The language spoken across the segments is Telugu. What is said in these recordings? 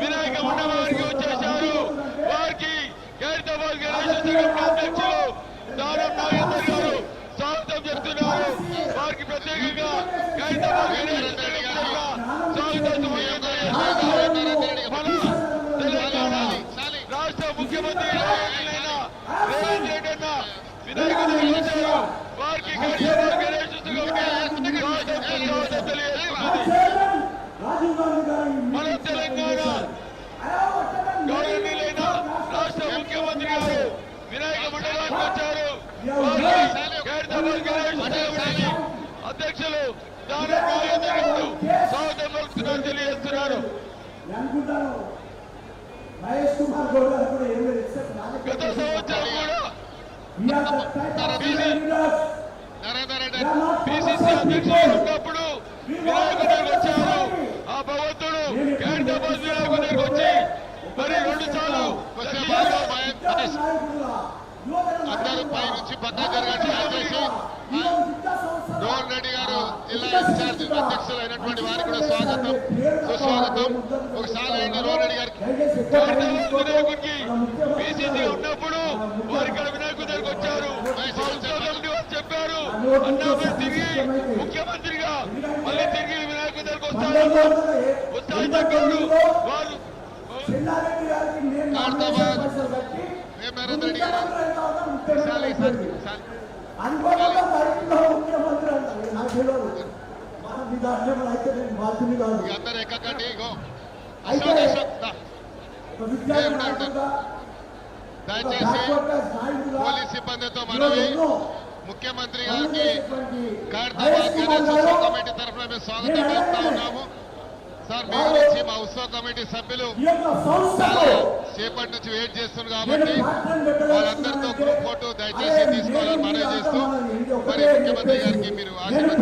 వినాయక మండపానికి వచ్చేశారు. వారికి ఖైరతాబాద్ గణేష్ సంఘం అధ్యక్షులు దానం నాగేందర్ గారు స్వాగతం చెప్తున్నారు. వారికి ప్రత్యేకంగా ఖైరతాబాద్ తరఫున స్వాగతం. మన తెలంగాణ రాష్ట్ర ముఖ్యమంత్రి రేవంత్ రెడ్డి అన్న వినాయకుడు వచ్చారు. వారికి ఖైరతాబాద్ తెలియజేస్తున్నది మన తెలంగాణ గౌరవనీయులైన రాష్ట్ర ముఖ్యమంత్రి గారు వినాయక మండలానికి వచ్చారు వారికి ఖైరతాబాద్ గణేష్ దేవుడికి అధ్యక్షులు దానం స్వాగతం పలుకుతున్నారు తెలియజేస్తున్నారు. గత సంవత్సరం కూడా పిసిసి అధ్యక్షులు ఉన్నప్పుడు వచ్చారు. ఆ భగవంతుడు వచ్చి మరి రెండు సార్లు అందరూ పైనుంచి పక్కన విద్యా సంస్థల రోహన్ రెడ్డి గారు జిల్లా ఇన్ఛార్జ్ అధ్యక్షులు అయినటువంటి వారికి కూడా స్వాగతం. సుస్వాగతం. ఒకసారి వేయండి రోహన్ రెడ్డి గారికి. వినాయకుడికి పిసిసి ఉన్నప్పుడు వారు ఇక్కడ వినాయకుడి దగ్గరికి వచ్చారు. చెప్పారు. అన్నా తిరిగి ముఖ్యమంత్రిగా మళ్ళీ తిరిగి వినాయకుడి దగ్గరికి వస్తారు. వందల ఏ- ఉత్సాహం ఎనభై చెప్పారు తొమ్మిదిలో వారు చెన్నారెడ్డి అనుకోకుండా మరింట్లో ముఖ్యమంత్రి అంటారు నాకు తెలియదు మన మీ దాంట్లో అయితే నేను బాధ్యుని కాదు ఇక అందరు ఎక్కకండి ఇగో అయితే అశోక్ అశోక్ దా. ఒక విద్యార్థి ఏమిటంటే? నాయకుడిగా, ఒక దయచేసి backward class నాయకుడిగా పోలీస్ సిబ్బందితో ఈరోజు మనవి ఎన్నో ముఖ్యమంత్రి పనులు గారికి చేసేటువంటి ఖైరతాబాద్ మహేష్ కుమార్ గణేష్ ఉత్సవ గారు కమిటీ తరఫున మేము స్వాగతం పలుకుతా ఉన్నాము సార్ మీ గురించి మా ఉత్సవ కమిటీ సభ్యులు సేపటి నుంచి వెయిట్ చేస్తున్నారు నేను కాబట్టి వాళ్ళందరితో గ్రూప్ ఫోటో దయచేసి తీసుకోవాలని మనవి చేస్తూ మరి ముఖ్యమంత్రి గారికి మీరు నేను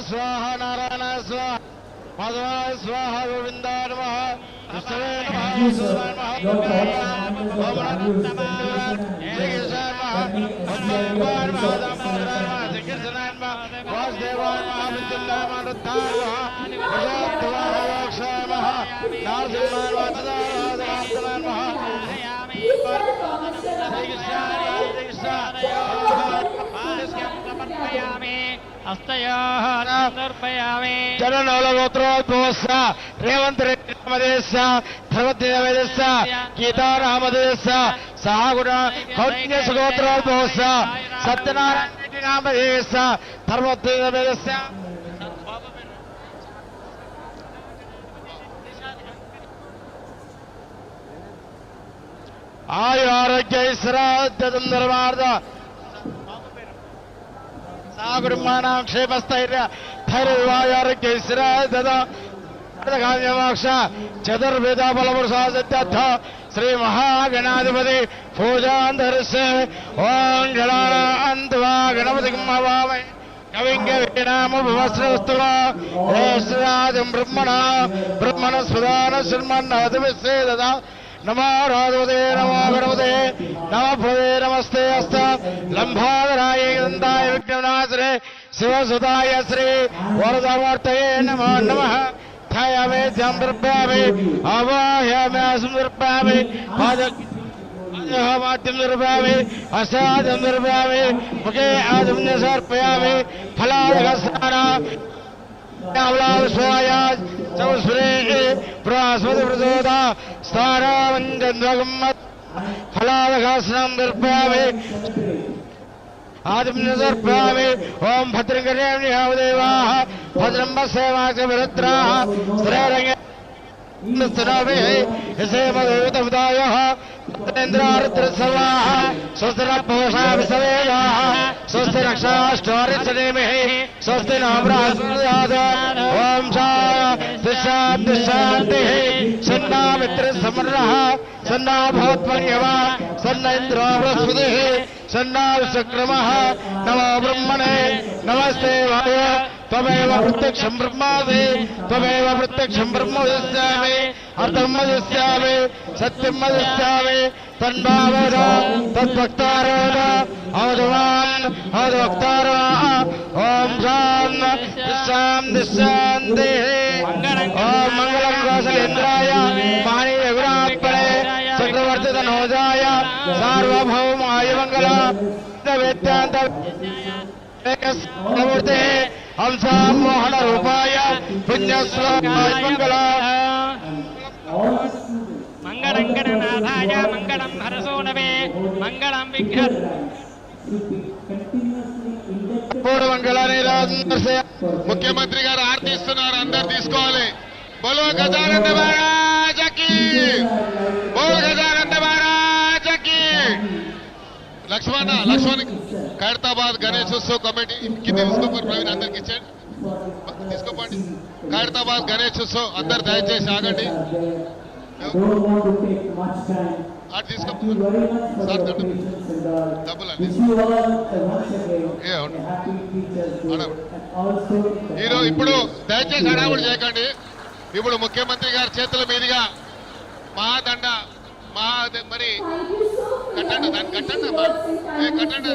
స్వాహ నారాయణ స్వాహ మాధవాయ స్వాహ గోవిందా నమ నమః వాసుదేవాయ నారసింహాయ నమః తదాయ రేవంత్ రెడ్డి నామదేశ ధర్మతి నామదేశ గీతా నామదేశ సహాగుణ కౌన్య సుగోత్రోద్భవస్స సత్యనారాయణ రెడ్డి నామదేశ ధర్మతి ആയുരാരോഗ്യ ശ്രാദ്ധം നിർമാർദ്ദ സാകുടുംബാനാം ക്ഷേമസ്ഥൈര്യ ധൈര്യവായാരോഗ്യ ശ്രാദ്ധ കാമ്യമാക്ഷ ചതുർവിധ ബലപുരുഷാദിത്യർത്ഥ ശ്രീ മഹാഗണാധിപതി പൂജാന്തരസ് ഓം ഗണാനന്ദവാ ഗണപതിക്കും അവാമേ കവിംഗവീണാമുപവസ്രവസ്തുവാ ബ്രഹ്മണ ബ്രഹ്മണ സുധാന ശർമ്മ അതിവിശ്വേദ నమో రాధవదే నమో గణపతే నమ భవే నమస్తే అస్త. లంబాధరాయ గ్రంథాయ విఘ్ననాశరే శివసుదాయ శ్రీ వరదమూర్తయే నమో నమ. ధ్యాయామే ధ్యాం దర్భ్యామి అవాహ్యామి అసందర్భ్యామి పాద మాద్యం నిర్భయామి అసాద్యం నిర్భయామి ముఖే ఆదం సమర్పయామి ఫలాదక స్నాన సంస్మృే ప్రాస్మతి ప్రచోద స్థానామంజన్వగం ఫలాదకాసనం ఓం భద్రం సేవాచ విరుద్రాः శ్రేరంగే स्वस्तिरपोषाभिषवेय स्वस्तिरक्षाष्टोरिषदेमिः स्वस्ति नाम्रास्मदाद ॐ शान्तिशान्तिः सन्ना मित्रसमरः सन्ना भवत्पर्यवा सन्न इन्द्रोऽस्मृतिः सन्ना विश्वक्रमः। नमो ब्रह्मणे। नमस्ते वाय। त्वमेव प्रत्यक्षं ब्रह्मासि त्वमेव प्रत्यक्षं ब्रह्म वदिष्यामि अर्थं वदिष्यामि सत्यं वदिष्यामि तन्भावेन तद्भक्तारेण अवधवान् अवधभक्तारो ॐ शान् शान्ति शान्तिः ॐ मङ्गलं कौशलेन्द्राय मानीय विरात्मने चक्रवर्तितनोजाय सार्वभौमाय मङ्गल वेत्यान्त मूर्ते हंसा मोहन रूपाय पुण्यश्लोकाय मंगल మంగళంగణనాథాయ మంగళం హరసోనవే మంగళం విఘ్న పూర్వ ముఖ్యమంత్రి గారు ఆర్తిస్తున్నారు అందరు తీసుకోవాలి. బోలో గజానంద మహారాజకి! బోల్ గజానంద మహారాజకి! లక్ష్మణ లక్ష్మణ్ ఖైరతాబాద్ గణేష్ ఉత్సవ్ కమిటీ కింద తీసుకోపోయి ప్రవీణ్ అందరికి ఇచ్చాడు తీసుకోపండి. ఖైరతాబాద్ గణేశోత్సవం అందరు దయచేసి ఆగండి. మీరు ఇప్పుడు దయచేసి హడావుడు చేయకండి. ఇప్పుడు ముఖ్యమంత్రి గారి చేతుల మీదుగా మా దండ మహా మరి కట్టండి దాన్ని కట్టండి కట్టండి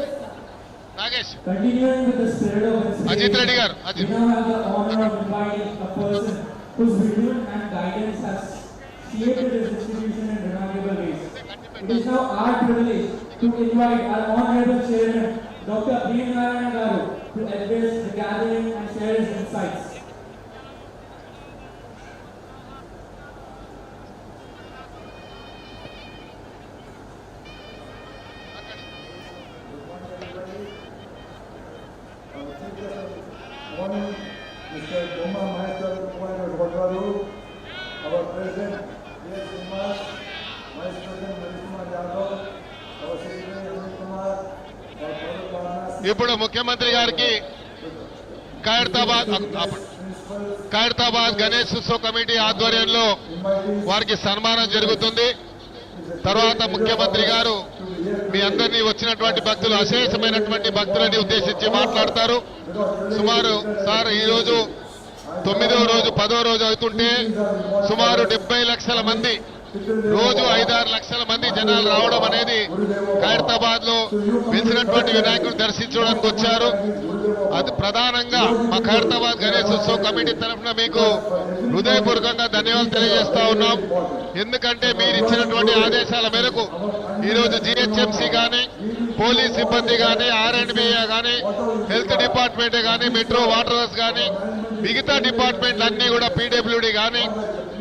Nagesh. Continuing with the spirit of inspiration, Ajit Reddy. Ajit. we now have the honor of inviting a person whose vision and guidance has shaped this institution in remarkable ways. It is now our privilege to invite our honorable chairman, Dr. Bhim Narayan Garu, to address the gathering and share his insights. ఇప్పుడు ముఖ్యమంత్రి గారికి ఖైరతాబాద్ ఖైరతాబాద్ గణేష్ ఉత్సవ కమిటీ ఆధ్వర్యంలో వారికి సన్మానం జరుగుతుంది. తర్వాత ముఖ్యమంత్రి గారు మీ అందరినీ వచ్చినటువంటి భక్తులు అశేషమైనటువంటి భక్తులని ఉద్దేశించి మాట్లాడతారు. సుమారు సార్ ఈరోజు తొమ్మిదో రోజు పదో రోజు అవుతుంటే సుమారు డెబ్బై లక్షల మంది రోజు ఐదారు లక్షల మంది జనాలు రావడం అనేది ఖైరతాబాద్లో వెలిసినటువంటి వినాయకుడు దర్శించడానికి వచ్చారు. అది ప్రధానంగా మా ఖైరతాబాద్ గణేష్ ఉత్సవ కమిటీ తరఫున మీకు హృదయపూర్వకంగా ధన్యవాదాలు తెలియజేస్తా ఉన్నాం. ఎందుకంటే మీరు ఇచ్చినటువంటి ఆదేశాల మేరకు ఈరోజు జిహెచ్ఎంసీ కానీ పోలీస్ సిబ్బంది కానీ ఆర్ఎండ్బిఏ కానీ హెల్త్ డిపార్ట్మెంట్ కానీ మెట్రో వాటర్స్ కానీ మిగతా డిపార్ట్మెంట్లన్నీ కూడా పీడబ్ల్యూడి కానీ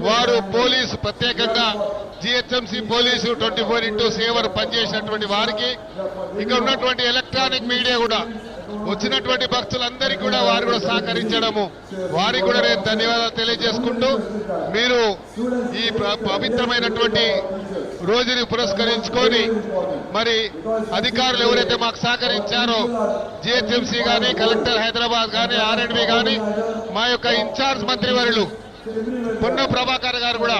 వారు పోలీసు ప్రత్యేకంగా GHMC police twenty four into seven పనిచేసినటువంటి వారికి ఇక్కడ ఉన్నటువంటి ఎలక్ట్రానిక్ మీడియా కూడా వచ్చినటువంటి భక్తులందరికీ కూడా వారు కూడా సహకరించడము. వారికి కూడా నేను ధన్యవాదాలు తెలియజేసుకుంటూ మీరు ఈ పవిత్రమైనటువంటి రోజుని పురస్కరించుకొని మరి అధికారులు ఎవరైతే మాకు సహకరించారో జిహెచ్ఎంసీ కానీ కలెక్టర్ హైదరాబాద్ కానీ ఆర్ఎండ్బి కానీ మా యొక్క ఇన్ఛార్జ్ మంత్రివర్యులు పొన్న ప్రభాకర్ గారు కూడా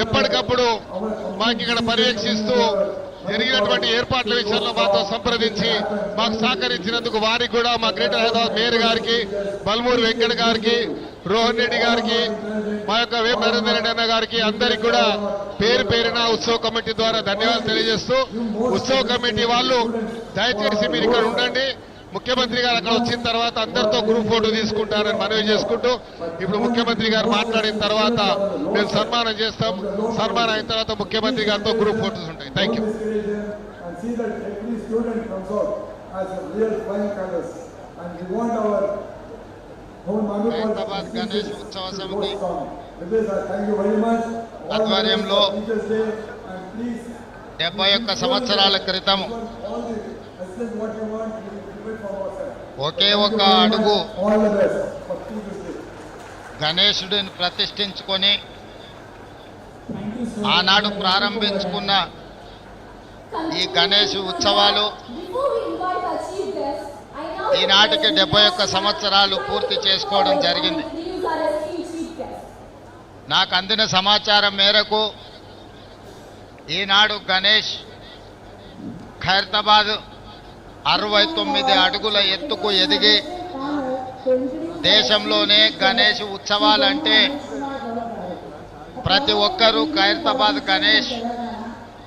ఎప్పటికప్పుడు మాకు ఇక్కడ పర్యవేక్షిస్తూ జరిగినటువంటి ఏర్పాట్ల విషయంలో మాతో సంప్రదించి మాకు సహకరించినందుకు వారికి కూడా మా గ్రేటర్ హైదరాబాద్ మేయర్ గారికి బల్మూరు వెంకట గారికి రోహన్ రెడ్డి గారికి మా యొక్క వే నరేందర్ రెడ్డి అన్న గారికి అందరికి కూడా పేరు పేరున ఉత్సవ కమిటీ ద్వారా ధన్యవాదాలు తెలియజేస్తూ ఉత్సవ కమిటీ వాళ్ళు దయచేసి మీరు ఇక్కడ ఉండండి. ముఖ్యమంత్రి గారు అక్కడ వచ్చిన తర్వాత అందరితో గ్రూప్ ఫోటో తీసుకుంటారని మనవి చేసుకుంటూ ఇప్పుడు ముఖ్యమంత్రి గారు మాట్లాడిన తర్వాత మేము సన్మానం చేస్తాం. సన్మానం అయిన తర్వాత ముఖ్యమంత్రి గారితో గ్రూప్ ఫోటోస్ ఉంటాయి. Thank you. హైదరాబాద్ గణేష్ ఉత్సవ సమితి ఆధ్వర్యంలో డెబ్బై ఒక్క సంవత్సరాల క్రితం ఒకే ఒక అడుగు. గణేశుడిని ప్రతిష్ఠించుకొని ఆనాడు ప్రారంభించుకున్న ఈ గణేష్ ఉత్సవాలు ఈనాటికి డెబ్బై ఒక్క సంవత్సరాలు పూర్తి చేసుకోవడం జరిగింది. నాకు అందిన సమాచారం మేరకు ఈనాడు గణేష్ ఖైరతాబాద్ అరవై తొమ్మిది అడుగుల ఎత్తుకు ఎదిగి దేశంలోనే గణేష్ ఉత్సవాలంటే ప్రతి ఒక్కరూ ఖైరతాబాద్ గణేష్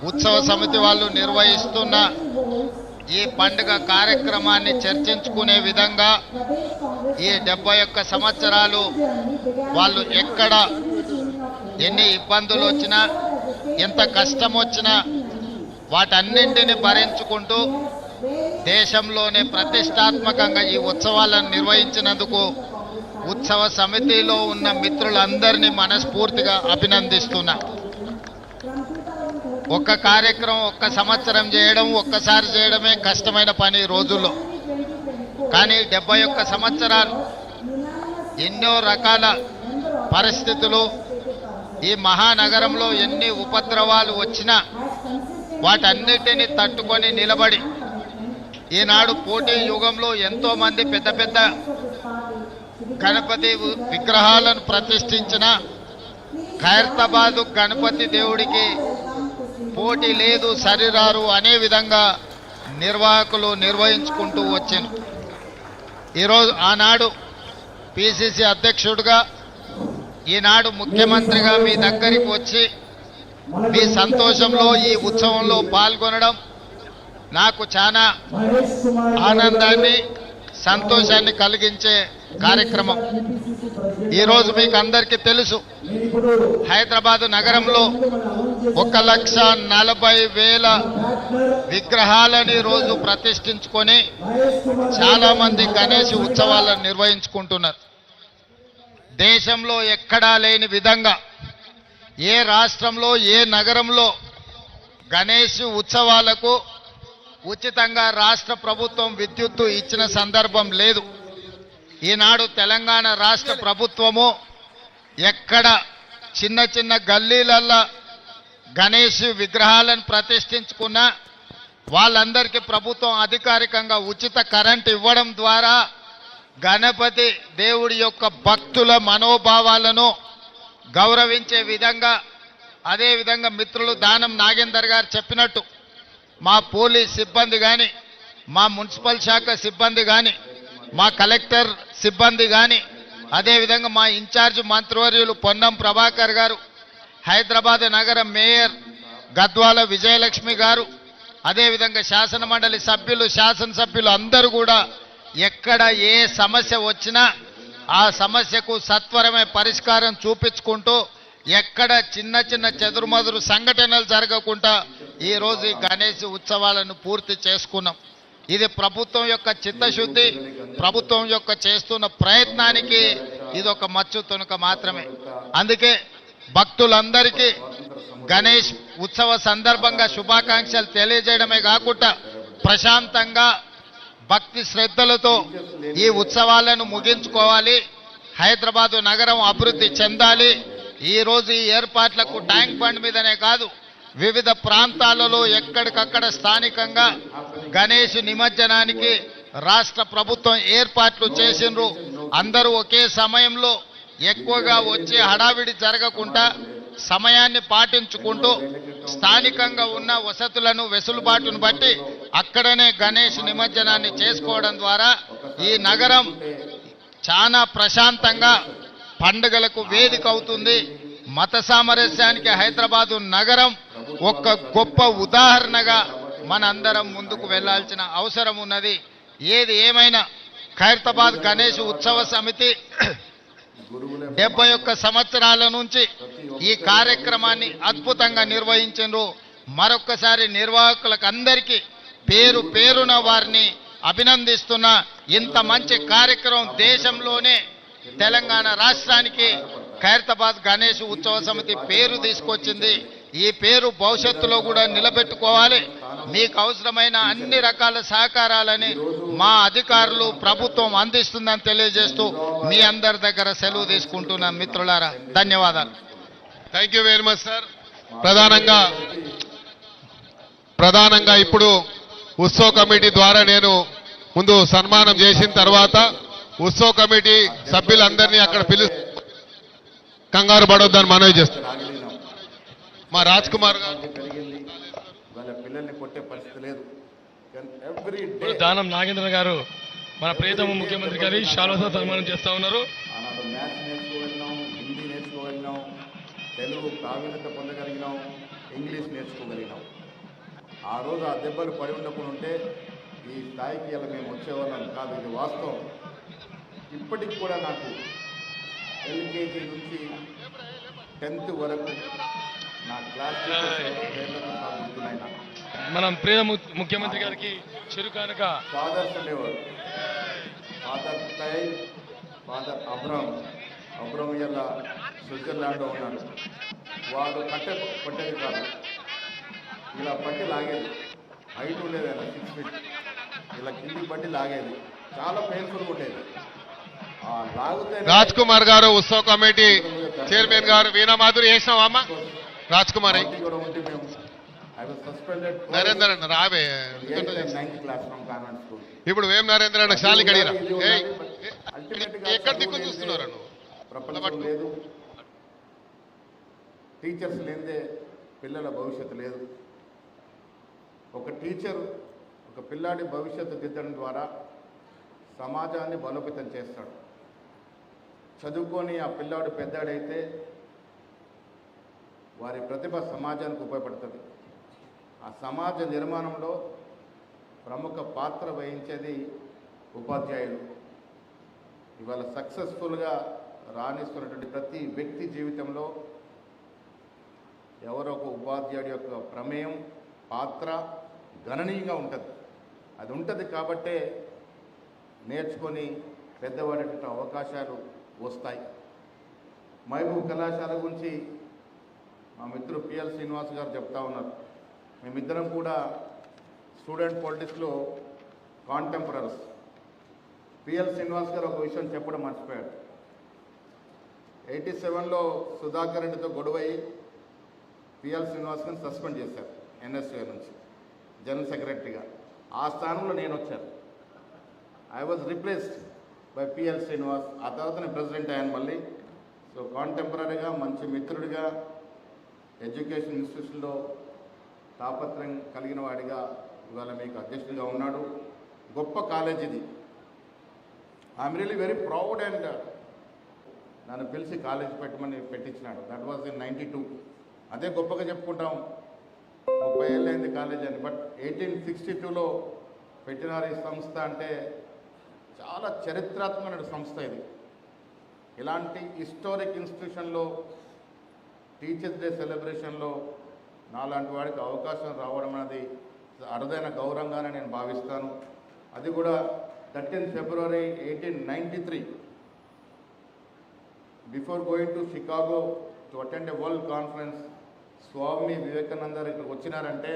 ఉత్సవ సమితి వాళ్ళు నిర్వహిస్తున్న ఈ పండుగ కార్యక్రమాన్ని చర్చించుకునే విధంగా ఈ డెబ్బై ఒక్క సంవత్సరాలు వాళ్ళు ఎక్కడ ఎన్ని ఇబ్బందులు వచ్చినా ఎంత కష్టం వచ్చినా వాటన్నింటిని భరించుకుంటూ దేశంలోనే ప్రతిష్టాత్మకంగా ఈ ఉత్సవాలను నిర్వహించినందుకు ఉత్సవ సమితిలో ఉన్న మిత్రులందరినీ మనస్ఫూర్తిగా అభినందిస్తున్నా. ఒక్క కార్యక్రమం ఒక్క సంవత్సరం చేయడం ఒక్కసారి చేయడమే కష్టమైన పని రోజుల్లో. కానీ డెబ్బై ఒక్క సంవత్సరాలు ఎన్నో రకాల పరిస్థితులు ఈ మహానగరంలో ఎన్ని ఉపద్రవాలు వచ్చినా వాటన్నిటిని తట్టుకొని నిలబడి ఈనాడు పోటీ యుగంలో ఎంతో మంది పెద్ద పెద్ద గణపతి విగ్రహాలను ప్రతిష్ఠించిన ఖైరతాబాదు గణపతి దేవుడికి పోటీ లేదు సరిరారు అనే విధంగా నిర్వాహకులు నిర్వహించుకుంటూ వచ్చాను ఈరోజు ఆనాడు పిసిసి అధ్యక్షుడిగా ఈనాడు ముఖ్యమంత్రిగా మీ దగ్గరికి వచ్చి మీ సంతోషంలో ఈ ఉత్సవంలో పాల్గొనడం నాకు చాలా ఆనందాన్ని సంతోషాన్ని కలిగించే కార్యక్రమం. ఈరోజు మీకు అందరికీ తెలుసు హైదరాబాద్ నగరంలో ఒక లక్ష నలభై వేల విగ్రహాలని రోజు ప్రతిష్ఠించుకొని చాలామంది గణేష్ ఉత్సవాలను నిర్వహించుకుంటున్నారు. దేశంలో ఎక్కడా లేని విధంగా ఏ రాష్ట్రంలో ఏ నగరంలో గణేష్ ఉత్సవాలకు ఉచితంగా రాష్ట్ర ప్రభుత్వం విద్యుత్తు ఇచ్చిన సందర్భం లేదు. ఈనాడు తెలంగాణ రాష్ట్ర ప్రభుత్వము ఎక్కడ చిన్న చిన్న గల్లీలల్లో గణేష్ విగ్రహాలను ప్రతిష్ఠించుకున్నా వాళ్ళందరికీ ప్రభుత్వం అధికారికంగా ఉచిత కరెంట్ ఇవ్వడం ద్వారా గణపతి దేవుడి యొక్క భక్తుల మనోభావాలను గౌరవించే విధంగా అదే విధంగా మిత్రులు దానం నాగేందర్ గారు చెప్పినట్టు మా పోలీస్ సిబ్బంది కానీ మా మున్సిపల్ శాఖ సిబ్బంది కానీ మా కలెక్టర్ సిబ్బంది కానీ అదేవిధంగా మా ఇన్ఛార్జ్ మంత్రివర్యులు పొన్నం ప్రభాకర్ గారు హైదరాబాద్ నగర మేయర్ గద్వాల విజయలక్ష్మి గారు అదేవిధంగా శాసన మండలి సభ్యులు శాసనసభ్యులు అందరూ కూడా ఎక్కడ ఏ సమస్య వచ్చినా ఆ సమస్యకు సత్వరమే పరిష్కారం చూపించుకుంటూ ఎక్కడ చిన్న చిన్న చెదురుమదురు సంఘటనలు జరగకుండా ఈరోజు ఈ గణేష్ ఉత్సవాలను పూర్తి చేసుకున్నాం. ఇది ప్రభుత్వం యొక్క చిత్తశుద్ధి ప్రభుత్వం యొక్క చేస్తున్న ప్రయత్నానికి ఇది ఒక మచ్చు తునక మాత్రమే. అందుకే భక్తులందరికీ గణేష్ ఉత్సవ సందర్భంగా శుభాకాంక్షలు తెలియజేయడమే కాకుండా ప్రశాంతంగా భక్తి శ్రద్ధలతో ఈ ఉత్సవాలను ముగించుకోవాలి. హైదరాబాదు నగరం అభివృద్ధి చెందాలి. ఈ రోజు ఈ ఏర్పాట్లకు ట్యాంక్ బండ్ మీదనే కాదు వివిధ ప్రాంతాలలో ఎక్కడికక్కడ స్థానికంగా గణేష్ నిమజ్జనానికి రాష్ట్ర ప్రభుత్వం ఏర్పాట్లు చేసిండ్రు. అందరూ ఒకే సమయంలో ఎక్కువగా వచ్చే హడావిడి జరగకుండా సమయాన్ని పాటించుకుంటూ స్థానికంగా ఉన్న వసతులను వెసులుబాటును బట్టి అక్కడనే గణేష్ నిమజ్జనాన్ని చేసుకోవడం ద్వారా ఈ నగరం చాలా ప్రశాంతంగా పండుగలకు వేదిక అవుతుంది. మత సామరస్యానికి హైదరాబాదు నగరం ఒక గొప్ప ఉదాహరణగా మనందరం ముందుకు వెళ్ళాల్సిన అవసరం ఉన్నది. ఏది ఏమైనా ఖైరతాబాద్ గణేష్ ఉత్సవ సమితి డెబ్బై ఒక్క సంవత్సరాల నుంచి ఈ కార్యక్రమాన్ని అద్భుతంగా నిర్వహించారు మరొక్కసారి నిర్వాహకులకు అందరికీ పేరు పేరున వారిని అభినందిస్తున్న. ఇంత మంచి కార్యక్రమం దేశంలోనే తెలంగాణ రాష్ట్రానికి ఖైరతాబాద్ గణేష్ ఉత్సవ సమితి పేరు తీసుకొచ్చింది. ఈ పేరు భవిష్యత్తులో కూడా నిలబెట్టుకోవాలి. మీకు అవసరమైన అన్ని రకాల సహకారాలని మా అధికారులు ప్రభుత్వం అందిస్తుందని తెలియజేస్తూ మీ అందరి దగ్గర సెలవు తీసుకుంటున్నాను మిత్రులారా ధన్యవాదాలు. Thank you very much sir ప్రధానంగా ప్రధానంగా ఇప్పుడు ఉత్సవ కమిటీ ద్వారా నేను ముందు సన్మానం చేసిన తర్వాత ఉత్సవ కమిటీ సభ్యులందరినీ అక్కడ పిలు కంగారు పడొద్దని మనవి చేస్తాను రాగలిగినాం మా రాజ్ కుమార్ గారు. టెక్నాలజీ పెరిగింది వాళ్ళ పిల్లల్ని కొట్టే పరిస్థితి లేదు ఎవ్రీ డే ఇప్పుడు దానం నాగేంద్ర గారు మన ప్రియతమ ముఖ్యమంత్రి గారి శాలోతో సన్మానం చేస్తా ఉన్నారు. హిందీ నేర్చుకోగలిగినాం తెలుగు ప్రావీణ్యత పొందగలిగినాం ఇంగ్లీష్ నేర్చుకోగలిగినాం ఆ రోజు ఆ దెబ్బలు పడి ఉండకుండా ఉంటే ఈ స్థాయికి ఇలా మేము వచ్చేవాళ్ళం కాదు. ఇది వాస్తవం. ఇప్పటికి కూడా నాకు ఎల్కేజీ నుంచి టెన్త్ వరకు నా క్లాస్ మనం ప్రియ ముఖ్యమంత్రి గారికి చిరుకానుక ఫాదర్స్ ఉండేవారు ఫాదర్ తై ఫాదర్ అబ్రహం. అబ్రహం ఇలా స్విట్జర్లాండ్లో ఉన్నాడు. వాడు కట్టె పట్టేది కాదు. ఇలా పట్టి లాగేది. హైట్ ఉండేది అలా సిక్స్ ఫీట్ ఇలా కిందికి పట్టి లాగేది. చాలా పెయిన్ఫుల్గా ఉండేది. రాజ్ కుమార్ గారు ఉత్సవ కమిటీ చైర్మన్ గారు వీణా మాధురి వేసినావా అమ్మా? రాజ్ కుమార్ నరేందర్ అన్న రావే. ఇప్పుడు వేం నరేంద్ర అన్న శాలి కడిగిరా? ఎక్కడ దిక్కు చూస్తున్నారా లేదు. టీచర్స్ లేనిదే పిల్లల భవిష్యత్తు లేదు. ఒక టీచర్ ఒక పిల్లాడి భవిష్యత్తు దిద్దడం ద్వారా సమాజాన్ని బలోపేతం చేస్తాడు. చదువుకొని ఆ పిల్లాడు పెద్దాడైతే వారి ప్రతిభ సమాజానికి ఉపయోగపడుతుంది. ఆ సమాజ నిర్మాణంలో ప్రముఖ పాత్ర వహించేది ఉపాధ్యాయులు. ఇవాళ సక్సెస్ఫుల్గా రాణిస్తున్నటువంటి ప్రతి వ్యక్తి జీవితంలో ఎవరో ఒక ఉపాధ్యాయుడి యొక్క ప్రమేయం పాత్ర గణనీయంగా ఉంటుంది. అది ఉంటుంది కాబట్టే నేర్చుకొని పెద్దవాడేటువంటి అవకాశాలు వస్తాయి. మహబూబ్ కళాశాల గురించి మా మిత్రుడు పిఎల్ శ్రీనివాస్ గారు చెప్తా ఉన్నారు. మేమిద్దరం కూడా స్టూడెంట్ పాలిటిక్స్లో కాంటెంపరీస్ పిఎల్ శ్రీనివాస్ గారు ఒక విషయం చెప్పడం మర్చిపోయాడు. ఎయిటీ సెవెన్లో సుధాకర్ రెడ్డితో గొడవయి పిఎల్ శ్రీనివాస్ గారిని సస్పెండ్ చేశారు ఎన్ఎస్యూ నుంచి జనరల్ సెక్రటరీగా. ఆ స్థానంలో నేను వచ్చాను. I was replaced. By PL Srinivas ఆ తర్వాత నేను ప్రెసిడెంట్ అయ్యాను మళ్ళీ. సో కాంటెంపరీగా మంచి మిత్రుడిగా ఎడ్యుకేషన్ ఇన్స్టిట్యూషన్లో తాపత్రయం కలిగిన వాడిగా ఇవాళ మీకు అధ్యక్షుడిగా ఉన్నాడు. గొప్ప కాలేజ్ ఇది. I'm really very proud and నన్ను పిలిచి కాలేజ్ పెట్టమని పెట్టించినాడు. That was in ninety two అదే గొప్పగా చెప్పుకుంటాం. ముప్పై ఏళ్ళైంది కాలేజ్ అని బట్ ఎయిటీన్ సిక్స్టీ టూలో పెట్టినారు ఈ సంస్థ అంటే చాలా చరిత్రాత్మకమైన సంస్థ ఇది. ఇలాంటి హిస్టారిక్ ఇన్స్టిట్యూషన్లో టీచర్స్ డే సెలబ్రేషన్లో నాలాంటి వాడికి అవకాశం రావడం అనేది అరుదైన గౌరవంగానే నేను భావిస్తాను. అది కూడా thirteen February eighteen ninety three. Before going to Chicago to attend a world conference Swami Vivekananda ఇక్కడికి వచ్చినారంటే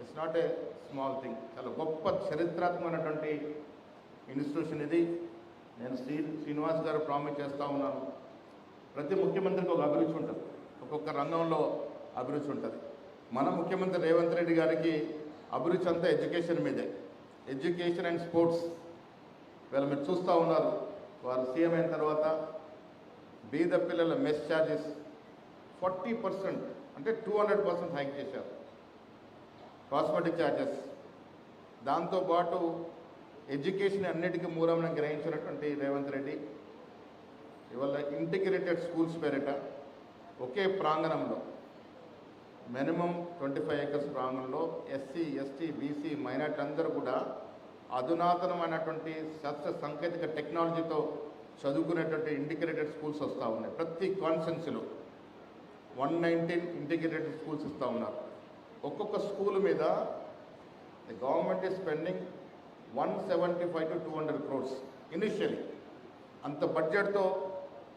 it's not a small thing చాలా గొప్ప చరిత్రాత్మకమైనటువంటి ఇన్స్టిట్యూషన్ ఇది. నేను శ్రీ శ్రీనివాస్ గారు ప్రామిస్ చేస్తూ ఉన్నాను. ప్రతి ముఖ్యమంత్రికి ఒక అభిరుచి ఉంటుంది. ఒక్కొక్క రంగంలో అభిరుచి ఉంటుంది. మన ముఖ్యమంత్రి రేవంత్ రెడ్డి గారికి అభిరుచి అంతా ఎడ్యుకేషన్ మీదే. Education and sports. వీళ్ళు మీరు చూస్తూ ఉన్నారు. వారు సీఎం అయిన తర్వాత బీద పిల్లల మెస్ ఛార్జెస్ ఫార్టీ పర్సెంట్ అంటే టూ హండ్రెడ్ పర్సెంట్ హైక్ చేశారు. కాస్మెటిక్ ఛార్జెస్ దాంతోపాటు ఎడ్యుకేషన్ అన్నిటికీ మూలంగా గ్రహించినటువంటి రేవంత్ రెడ్డి ఇవాళ ఇంటిగ్రేటెడ్ స్కూల్స్ పేరిట ఒకే ప్రాంగణంలో మినిమం ట్వంటీ ఫైవ్ ఏకర్స్ ప్రాంగణంలో ఎస్సీ ఎస్టీ బీసీ మైనార్టీ అందరూ కూడా అధునాతనమైనటువంటి శాస్త్ర సాంకేతిక టెక్నాలజీతో చదువుకునేటువంటి ఇంటిగ్రేటెడ్ స్కూల్స్ వస్తూ ఉన్నాయి. ప్రతి కాన్స్టెన్సీలో వన్ నైన్టీన్ ఇంటిగ్రేటెడ్ స్కూల్స్ ఇస్తూ ఉన్నారు. ఒక్కొక్క స్కూల్ మీద the government is spending one seventy five to two hundred crores initially అంత బడ్జెట్తో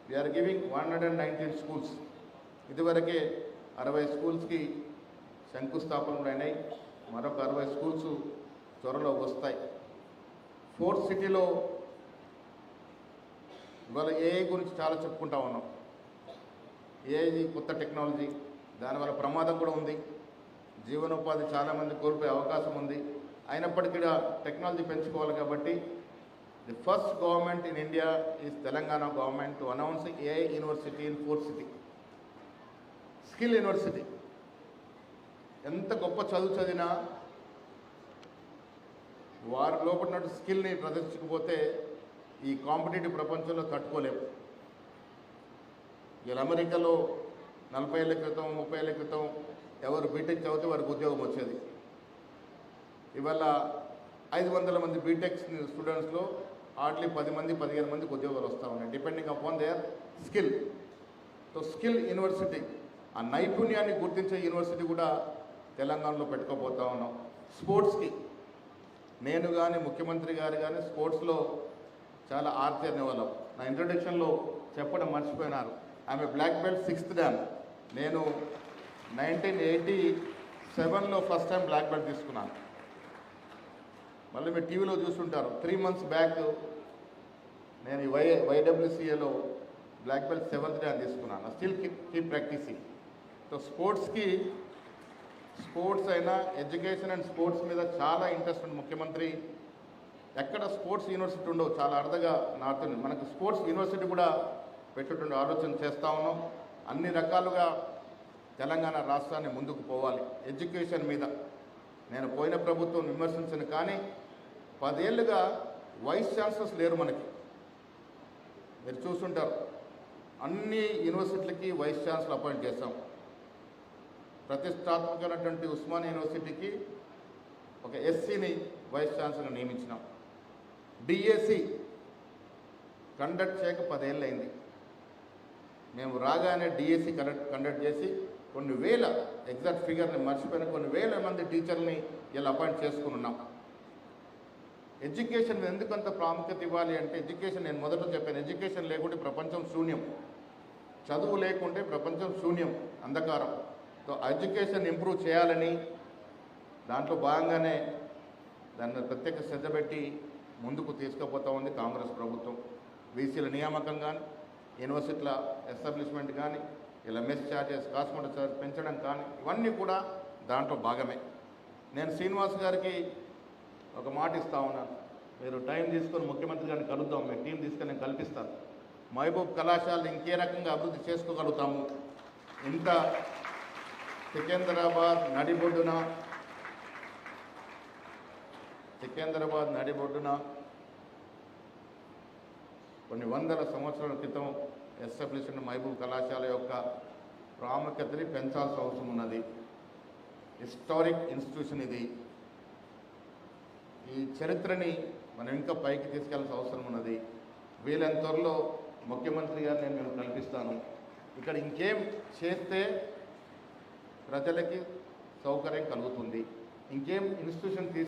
we're giving one hundred and nineteen schools ఇదివరకే అరవై స్కూల్స్కి శంకుస్థాపనలు అయినాయి. మరొక అరవై స్కూల్స్ త్వరలో వస్తాయి. ఫోర్త్ సిటీలో ఇవాళ ఏఐ గురించి చాలా చెప్పుకుంటా ఉన్నాం. ఏఐ కొత్త టెక్నాలజీ దానివల్ల ప్రమాదం కూడా ఉంది. జీవనోపాధి చాలామంది కోల్పోయే అవకాశం ఉంది. అయినప్పటికీ కూడా టెక్నాలజీ పెంచుకోవాలి కాబట్టి the first government in India is Telangana government to announce a university in four city. Skill university. ఎంత గొప్ప చదువు చదివినా వారి లోపల స్కిల్ని ప్రదర్శించకపోతే ఈ కాంపిటేటివ్ ప్రపంచంలో తట్టుకోలేము. ఇలా అమెరికాలో నలభై ఏళ్ళ క్రితం ముప్పై ఏళ్ళ క్రితం ఎవరు బీటెక్ చదివితే వారికి ఉద్యోగం వచ్చేది. ఇవాళ ఐదు వందల మంది బీటెక్ స్టూడెంట్స్లో హార్డ్లీ పది మంది పదిహేను మందికి ఉద్యోగాలు వస్తూ ఉన్నాయి. Depending upon their skill so skill university ఆ నైపుణ్యాన్ని గుర్తించే యూనివర్సిటీ కూడా తెలంగాణలో పెట్టుకోబోతా ఉన్నాం. స్పోర్ట్స్కి నేను కానీ ముఖ్యమంత్రి గారు కానీ స్పోర్ట్స్లో చాలా ఆర్తి అనేవాళ్ళం నా ఇంట్రొడక్షన్లో చెప్పడం మర్చిపోయినారు. ఆమె బ్లాక్ బెల్ట్ సిక్స్త్ డ్యామ్ నేను నైన్టీన్ ఎయిటీ సెవెన్లో ఫస్ట్ టైం బ్లాక్ బెల్ట్ తీసుకున్నాను. మళ్ళీ మీరు టీవీలో చూస్తుంటారు. త్రీ మంత్స్ బ్యాక్ నేను ఈ వై వైడబ్ల్యూసీఏలో బ్లాక్ బెల్ట్ సెవెంత్ డే అని తీసుకున్నాను. Still keep keep practising so స్పోర్ట్స్కి sports అయినా ఎడ్యుకేషన్ అండ్ స్పోర్ట్స్ మీద చాలా ఇంట్రెస్ట్ ఉంది. ముఖ్యమంత్రి ఎక్కడ స్పోర్ట్స్ యూనివర్సిటీ ఉండవు. చాలా అర్థగా నార్త్ మనకు స్పోర్ట్స్ యూనివర్సిటీ కూడా పెట్టుకుంటే ఆలోచన చేస్తా ఉన్నాం. అన్ని రకాలుగా తెలంగాణ రాష్ట్రాన్ని ముందుకు పోవాలి. ఎడ్యుకేషన్ మీద నేను పోయిన ప్రభుత్వం విమర్శించను కానీ పదేళ్ళుగా వైస్ ఛాన్సలర్స్ లేరు మనకి. మీరు చూస్తుంటారు అన్ని యూనివర్సిటీలకి వైస్ ఛాన్సలర్ అపాయింట్ చేశాం. ప్రతిష్టాత్మకమైనటువంటి ఉస్మాన్ యూనివర్సిటీకి ఒక ఎస్సీని వైస్ ఛాన్సలర్ నియమించినాం. డిఎస్సి కండక్ట్ చేయక పదేళ్ళైంది మేము రాగానే డిఎస్సి కండక్ట్ కండక్ట్ చేసి కొన్ని వేల ఎగ్జాక్ట్ ఫిగర్ని మర్చిపోయిన కొన్ని వేల మంది టీచర్ని ఇలా అపాయింట్ చేసుకుని ఉన్నాం. ఎడ్యుకేషన్ ఎందుకు ఎందుకంత ప్రాముఖ్యత ఇవ్వాలి అంటే ఎడ్యుకేషన్ నేను మొదట చెప్పాను ఎడ్యుకేషన్ లేకుంటే ప్రపంచం శూన్యం. చదువు లేకుంటే ప్రపంచం శూన్యం అంధకారం. సో ఎడ్యుకేషన్ ఇంప్రూవ్ చేయాలని దాంట్లో భాగంగానే దాన్ని ప్రత్యేక శ్రద్ధ పెట్టి ముందుకు తీసుకుపోతా ఉంది కాంగ్రెస్ ప్రభుత్వం. బీసీల నియామకం కానీ యూనివర్సిటీల ఎస్టాబ్లిష్మెంట్ కానీ ఇలా మెస్ ఛార్జెస్ కాస్మెటిక్ ఛార్జ్ పెంచడం కానీ ఇవన్నీ కూడా దాంట్లో భాగమే. నేను శ్రీనివాస్ గారికి ఒక మాట ఇస్తా ఉన్నాను. మీరు టైం తీసుకొని ముఖ్యమంత్రి గారిని కలుద్దాం మీ టీం తీసుకొని నేను కల్పిస్తాను. మహబూబ్ కళాశాలను ఇంకే రకంగా అభివృద్ధి చేసుకోగలుగుతాము. ఇంత సికింద్రాబాద్ నడిబొడ్డున సికింద్రాబాద్ నడిబొడ్డున కొన్ని వందల సంవత్సరాల క్రితం ఎస్టాబ్లిష్ మహబూబ్ కళాశాల యొక్క ప్రాముఖ్యతని పెంచాల్సిన అవసరం ఉన్నది. హిస్టారిక్ ఇన్స్టిట్యూషన్ ఇది. ఈ చరిత్రని మనం ఇంకా పైకి తీసుకెళ్ళాల్సిన అవసరం ఉన్నది. వీలైన త్వరలో ముఖ్యమంత్రి గారు నేను మేము కల్పిస్తాను. ఇక్కడ ఇంకేం చేస్తే ప్రజలకి సౌకర్యం కలుగుతుంది? ఇంకేం ఇన్స్టిట్యూషన్ తీసు